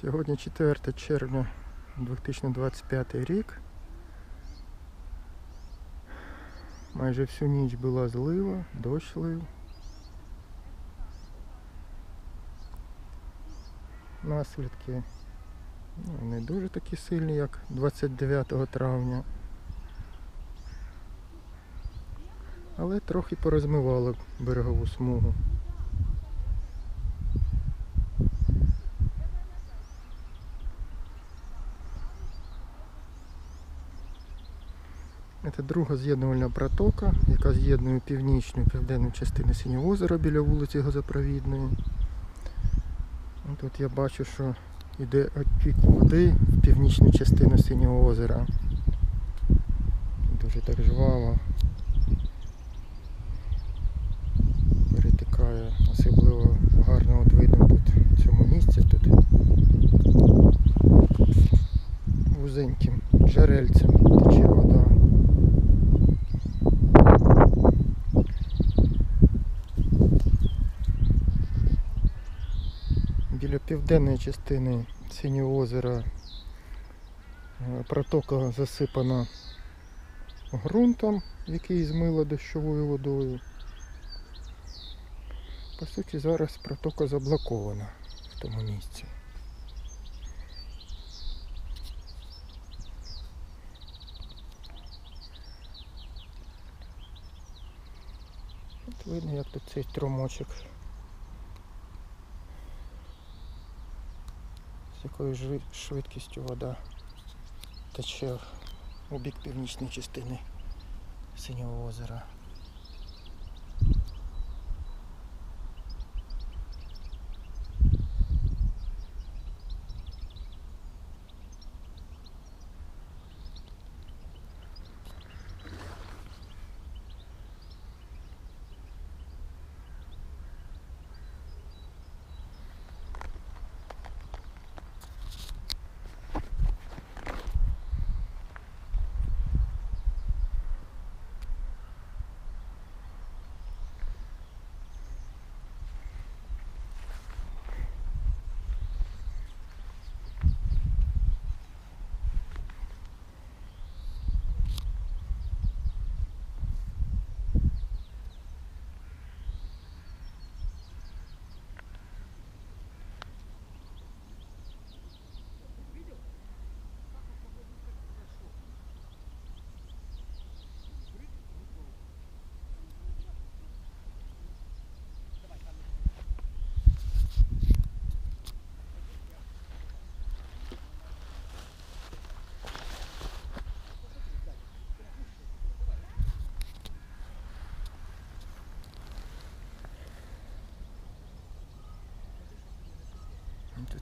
Сьогодні 4 червня 2025 рік. Майже всю ніч була злива, дощ лив. Наслідки ну, не дуже такі сильні, як 29 травня. Але трохи порозмивало берегову смугу. Це друга з'єднувальна протока, яка з'єднує північну і південну частину Синього озера біля вулиці Газопровідної. Тут я бачу, що йде оттік води в північну частину Синього озера. Дуже так жваво. Перетикає. Особливо гарно от видно тут в цьому місці тут вузеньким джерельцем тече вода. Біля південної частини Синього озера е, протока засипана ґрунтом, який змило дощовою водою. По суті, зараз протока заблокована в тому місці. От видно, як тут цей струмочок. З якою швидкістю вода тече у бік північної частини Синього озера.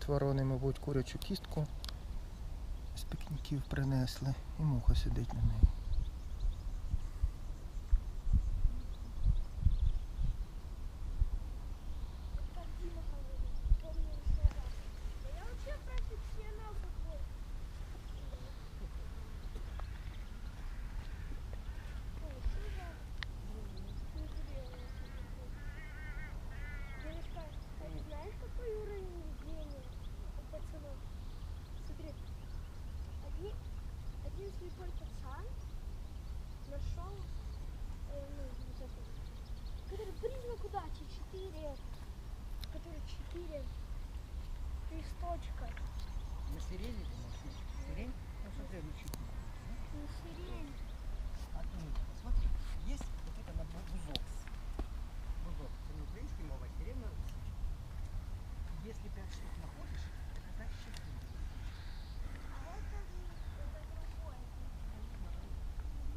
Ворони, мабуть, курячу кістку з пікніків принесли і муха сидить на неї. прошел, э, ну, вот это, который признак удачи, 4, который 4 листочка. На сирени ты можешь? Сирень? Ну, смотри, ну, чуть На сирень. А ты, смотри, есть вот это на бузок. Бузок. Это на украинской мовой а сирена. Если пять штук находится,